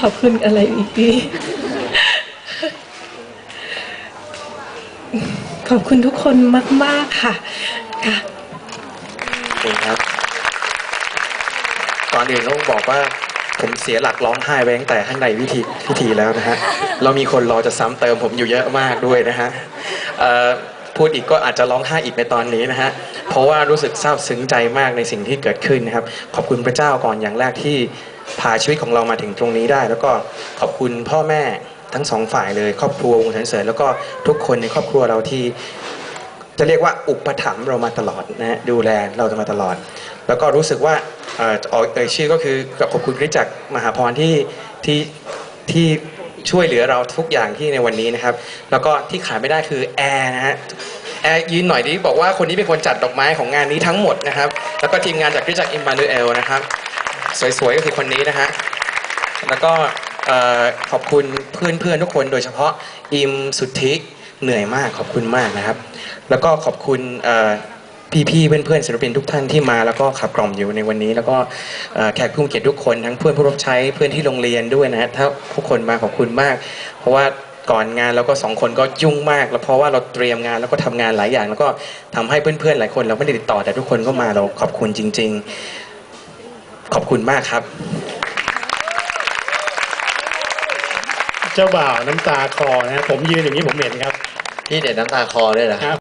ขอบคุณอะไรอีกดีขอบคุณทุกคนมาก ๆ ค่ะค่ะขอบคุณครับตอนอื่นต้องบอกว่าผมเสียหลักร้องไห้ไปตั้งแต่ข้างในวิธีพิธีแล้วนะฮะ เรามีคนรอจะซ้ำเติมผมอยู่เยอะมากด้วยนะฮะพูดอีกก็อาจจะร้องไห้อีกในตอนนี้นะฮะ เพราะว่ารู้สึกซาบซึ้งใจมากในสิ่งที่เกิดขึ้นนะครับ ขอบคุณพระเจ้าก่อนอย่างแรกที่ พาชีวิตของเรามาถึงตรงนี้ได้ แล้วก็ขอบคุณพ่อแม่ทั้งสองฝ่ายเลย ครอบครัววงสันเสริญแล้วก็ทุกคนในครอบครัวเราที่จะเรียกว่าอุปถัมภ์เรามาตลอดนะฮะดูแลเราจะมาตลอด แล้วก็รู้สึกว่าเอ่อเอ่อเอ่ยชื่อก็คือขอบคุณคริสตจักรมหาพรที่ที่ที่ช่วยเหลือเราทุกอย่างที่ในวันนี้นะครับ แล้วก็ที่ขาดไม่ได้คือแอร์นะฮะแอร์ยืนหน่อยดิบอกว่าคนนี้เป็นคนจัดดอกไม้ของงานนี้ทั้งหมดนะครับ แล้วก็ทีมงานจากคริสตจักรอิมมานูเอลนะครับ สวยๆก็คือคนนี้นะฮะ แล้วก็ขอบคุณเพื่อนๆทุกคน โดยเฉพาะอิมสุทธิเหนื่อยมากขอบคุณมากนะครับ แล้วก็ขอบคุณเอ่พี่ๆเพื่อนๆศิลปินทุกท่านที่มาแล้วก็ขับกล่อมอยู่ในวันนี้ แล้วก็แขกผู้มีเกียรติทุกคนทั้งเพื่อนผู้รับใช้เพื่อนที่โรงเรียนด้วยนะฮะถ้าทุกคนมาขอบคุณมาก เพราะว่าก่อนงานเราก็สองคนก็ยุ่งมาก แล้วเพราะว่าเราเตรียมงานแล้วก็ทำงานหลายอย่าง แล้วก็ทำให้เพื่อนๆหลายคน เราไม่ได้ติดต่อแต่ทุกคนก็มาเราขอบคุณจริง ๆ ขอบคุณมากครับ เจ้าบ่าวน้ำตาคลอนะผมยืนอย่างนี้ผมเห็นครับพี่เด็ดน้ำตาคอด้วยเหรอครับ